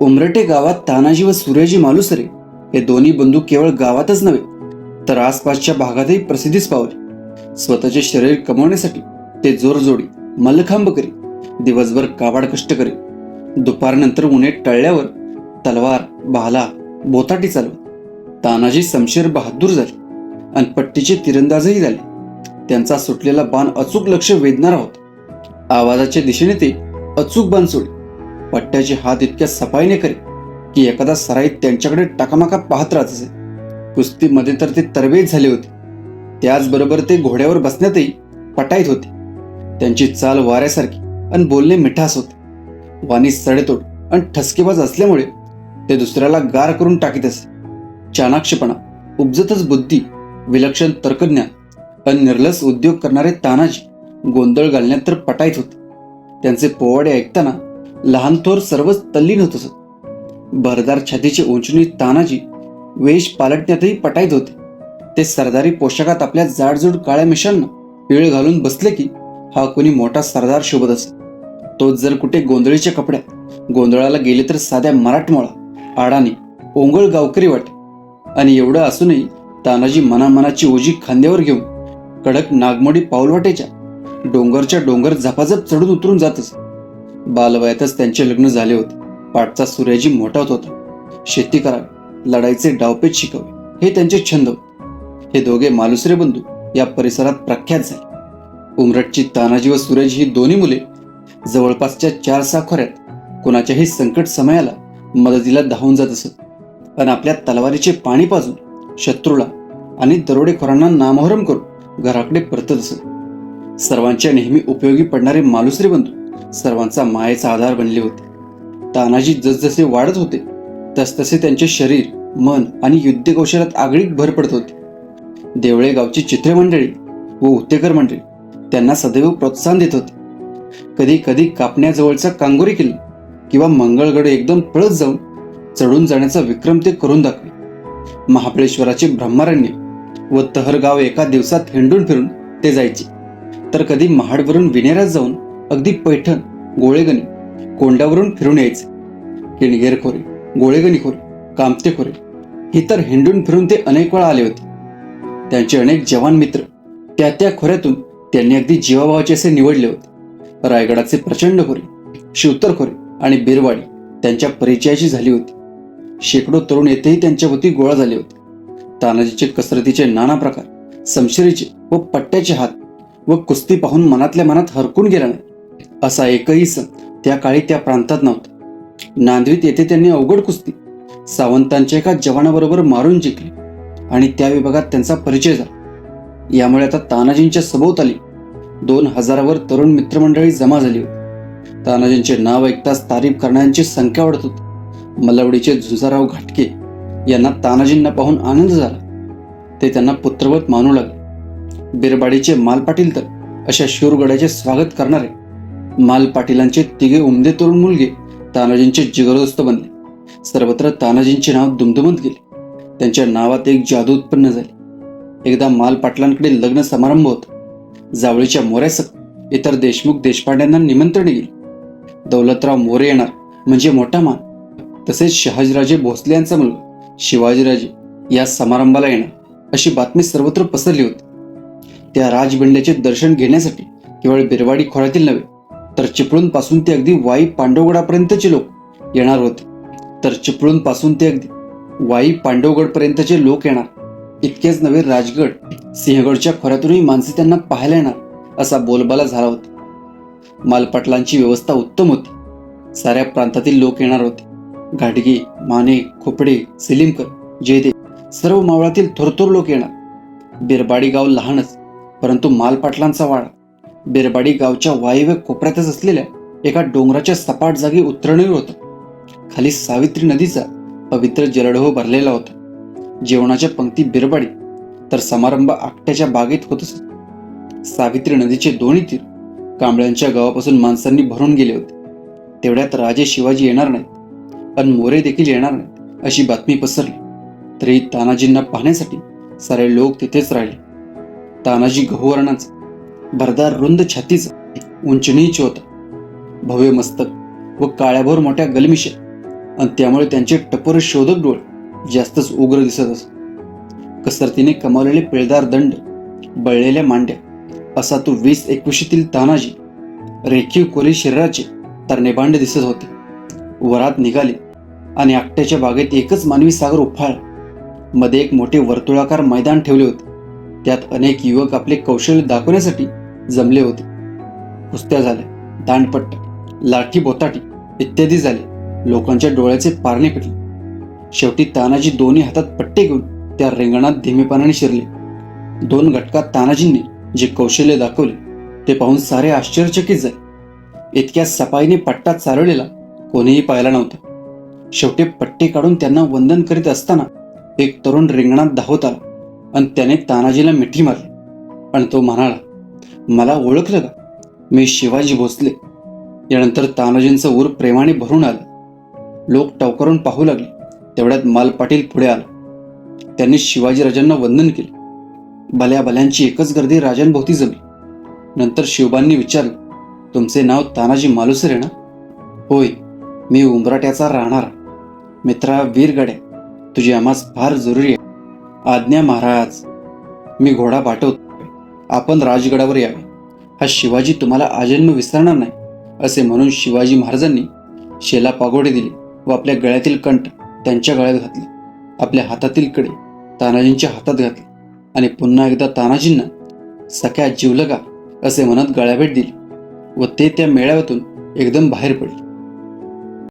उमरटे गावात तानाजी व सूर्याजी मालुसरे हे दोन्ही बंधू केवळ गावातच नव्हे तर आसपासच्या भागातही प्रसिद्धीस पावले. स्वतःचे शरीर कमवण्यासाठी ते जोरजोडी मल्लखांब करी दिवसभर काबाड कष्ट करी दुपारनंतर उन्हे टळल्यावर तलवार भाला बोताटी चालवत तानाजी समशेर बहादूर झाले आणि पट्टीचे तिरंदाजही झाले. त्यांचा सुटलेला बाण अचूक लक्ष वेधणारा होता. आवाजाच्या दिशेने ते अचूक बाण सोडे पट्ट्याचे हात इतक्या सफाईने करे की एखादा सराईत त्यांच्याकडे टाकामाका पाहत राहत असे. कुस्तीमध्ये तर ते तरबेज झाले होते. त्याचबरोबर ते घोड्यावर बसण्यातही पटाईत होते. त्यांची चाल वाऱ्यासारखी आणि बोलणे मिठास होते. वाणी सडेतोड आणि ठसकेबाज असल्यामुळे ते दुसऱ्याला गार करून टाकीत असे. चाणाक्षपणा उपजतच बुद्धी विलक्षण तर्कज्ञान आणि निर्लस उद्योग करणारे तानाजी गोंधळ घालण्यात तर पटायत होते. त्यांचे पोवाडे ऐकताना लहान थोर सर्वच तल्लीन होत असत. भरदार छातीचे उंचणी तानाजी वेश पालटण्यातही पटाईत होते. ते सरदारी पोशाखात आपल्या जाडजूड काळ्या मिशांना पिळ घालून बसले की हा कोणी मोठा सरदार शोभत असे. तोच जर कुठे गोंधळीच्या कपड्यात गोंधळाला गेले तर साध्या मराठमोळा आडाने ओंगळ गावकरी वाटे. आणि एवढं असूनही तानाजी मनामनाची ओजी खांद्यावर घेऊन कडक नागमोडी पाऊलवाटेच्या डोंगरच्या डोंगर झपाझप चढून उतरून जात असे. बालवयातच त्यांचे लग्न झाले होते. पाठचा सूर्याजी मोठा होत होता. शेती करावी लढाईचे डावपेच शिकावे हे त्यांचे छंद होते. हे दोघे मालुसरे बंधू या परिसरात प्रख्यात झाले. उमरटची तानाजी व सूर्याजी ही दोन्ही मुले जवळपासच्या चार साखोऱ्यात. कोणाच्याही संकट समयाला मदतीला धावून जात असत. पण आपल्या तलवारीचे पाणी पाजून शत्रूला आणि दरोडेखोरांना नामोहरम करून घराकडे परतत असत. सर्वांच्या नेहमी उपयोगी पडणारे मालुसरे बंधू सर्वांचा मायेचा आधार बनले होते. तानाजी जसजसे वाढत होते तसतसे त्यांचे शरीर मन आणि युद्ध कौशल्यात आगळीक भर पडत होती. देवळे गावची चित्रे मंडळी व उतेकर मंडळी त्यांना सदैव प्रोत्साहन देत होते. कधी कधी कापण्याजवळचा कांगोरी किल्ला किंवा मंगळगड एकदम पळत जाऊन चढून जाण्याचा विक्रम ते करून दाखवे. महाबळेश्वराचे ब्रह्मारण्य व तहरगाव एका दिवसात हिंडून फिरून ते जायचे. तर कधी महाडवरून विनेरात जाऊन अगदी पैठण गोळेगणी कोंडावरून फिरून यायचे. किणगेर खोरे गोळेगणी खोरे कामते खोरे ही तर हिंडून फिरून ते अनेक वेळा आले होते. त्यांचे अनेक जवान मित्र त्या त्या खोऱ्यातून त्यांनी अगदी जीवाभावाचे असे निवडले होते. रायगडाचे प्रचंड खोरे शिवतर खोरे आणि बिरवाडी त्यांच्या परिचयाची झाली होती. शेकडो तरुण येथेही त्यांच्याभोवती गोळा झाले होते. तानाजीचे कसरतीचे नाना प्रकार समशिरीचे व पट्ट्याचे हात व कुस्ती पाहून मनातल्या मनात हरकून गेला नाही. असा एकही सण त्या काळी त्या प्रांतात नव्हता. नांदवीत येथे त्यांनी अवघड कुस्ती सावंतांच्या एका जवानाबरोबर मारून जिंकली आणि त्या विभागात त्यांचा परिचय झाला. यामुळे आता तानाजींच्या सभोवताली दोन हजारावर तरुण मित्रमंडळी जमा झाली होती. तानाजींचे नाव ऐकताच तारीफ करणाऱ्यांची संख्या वाढत होती. मलवडीचे झुंजाराव घाटके यांना तानाजींना पाहून आनंद झाला. ते त्यांना पुत्रवत मानू लागले. बिरबाडीचे माल पाटील तर अशा शूरगडाचे स्वागत करणारे माल पाटीलांचे तिघे उमदे तरुण मुलगे तानाजींचे जिगरदोस्त बनले. सर्वत्र तानाजींचे नाव दुमदुमत गेले. त्यांच्या नावात एक जादू उत्पन्न झाली. एकदा माल पाटलांकडे लग्न समारंभ होता. जावळीच्या मोऱ्यास इतर देशमुख देशपांड्यांना निमंत्रण गेले दौलतराव मोरे येणार म्हणजे मोठा मान. तसेच शहाजीराजे भोसले यांचा मुलगा शिवाजीराजे या समारंभाला येणार अशी बातमी सर्वत्र पसरली होती. त्या राजबिंड्याचे दर्शन घेण्यासाठी केवळ बिरवाडी खोऱ्यातील नव्हे तर चिपळूणपासून ते अगदी वाई पांडवगडापर्यंतचे लोक येणार होते. तर चिपळूणपासून ते अगदी वाई पांडवगडपर्यंतचे लोक येणार. इतकेच नव्हे राजगड सिंहगडच्या खोऱ्यातूनही माणसे त्यांना पाहायला येणार असा बोलबाला झाला होता. मालपाटलांची व्यवस्था उत्तम होती. साऱ्या प्रांतातील लोक येणार होते. घाटगे माने खोपडे सिलिमकर जयदेव सर्व मावळातील थोरथोर लोक येणार. बिरबाडी गाव लहानच परंतु मालपाटलांचा वाडा. बिरबाडी गावच्या वायव्य कोपऱ्यातच असलेल्या एका डोंगराच्या सपाट जागी उतरणीवर होतं. खाली सावित्री नदीचा पवित्र जलडोह भरलेला होता. जेवणाच्या पंक्ती बिरबाडी तर समारंभ आकट्याच्या बागेत होत असत. सावित्री नदीचे दोन्ही तीर कांबळ्यांच्या गावापासून माणसांनी भरून गेले होते. तेवढ्यात राजे शिवाजी येणार नाहीत पण मोरे देखील येणार नाहीत अशी बातमी पसरली. तरी तानाजींना पाहण्यासाठी सारे लोक तिथेच राहिले. तानाजी गहुवर्णाचा भरदार रुंद छातीच उंचनीच होता भव्य मस्तक व काळ्याभोर मोठ्या गलमिशा. आणि त्यामुळे त्यांचे टपोर शोधक डोळे जास्तच उग्र दिसत असत कसरतीने कमावलेले पिळदार दंड बळलेल्या मांड्या असा तो वीस एकवीशीतील तानाजी रेखीव कोरी शरीराचे तरनेबांड दिसत होते. वरात निघाले आणि आकट्याच्या बागेत एकच मानवी सागर उफाळमध्ये एक मोठे वर्तुळाकार मैदान ठेवले होते. त्यात अनेक युवक आपले कौशल्य दाखवण्यासाठी जमले होते. कुस्त्या झाल्या दांडपट्ट लाठी बोताटी इत्यादी झाले. लोकांच्या डोळ्याचे पारणे पेटले शेवटी तानाजी दोन्ही हातात पट्टे घेऊन त्या रिंगणात धीमेपणाने शिरले. दोन घटकात तानाजींनी जे कौशल्य दाखवले ते पाहून सारे आश्चर्यचकित झाले. इतक्या सफाईने पट्टा चालवलेला कोणीही पाहिला नव्हता. शेवटी पट्टे काढून त्यांना वंदन करीत असताना एक तरुण रिंगणात धावत आला आणि त्याने तानाजीला मिठी मारली. आणि तो म्हणाला मला ओळखलं का? मी शिवाजी भोसले. यानंतर तानाजींचं ऊर प्रेमाने भरून आलं. लोक टवकरून पाहू लागले. तेवढ्यात माल पाटील पुढे आला. त्यांनी शिवाजी राजांना वंदन केले. भल्या भल्यांची एकच गर्दी राजांभोवती जमली. नंतर शिवबांनी विचारलं तुमचे नाव तानाजी मालुसरे ना? होय मी उंबराट्याचा राहणारा. मित्रा वीरगड्या तुझी आम्हास फार जरुरी आहे. आज्ञा महाराज मी घोडा पाठवतो. आपण राजगडावर यावे. हा शिवाजी तुम्हाला आजन्म विसरणार नाही असे म्हणून शिवाजी महाराजांनी शेला पागोडे दिले व आपल्या गळ्यातील कंठ त्यांच्या गळ्यात घातले. आपल्या हातातील कडे तानाजींच्या हातात घातले आणि पुन्हा एकदा तानाजींना सख्या जीवलगा असे म्हणत गळ्याभेट दिली व ते त्या मेळाव्यातून एकदम बाहेर पडले.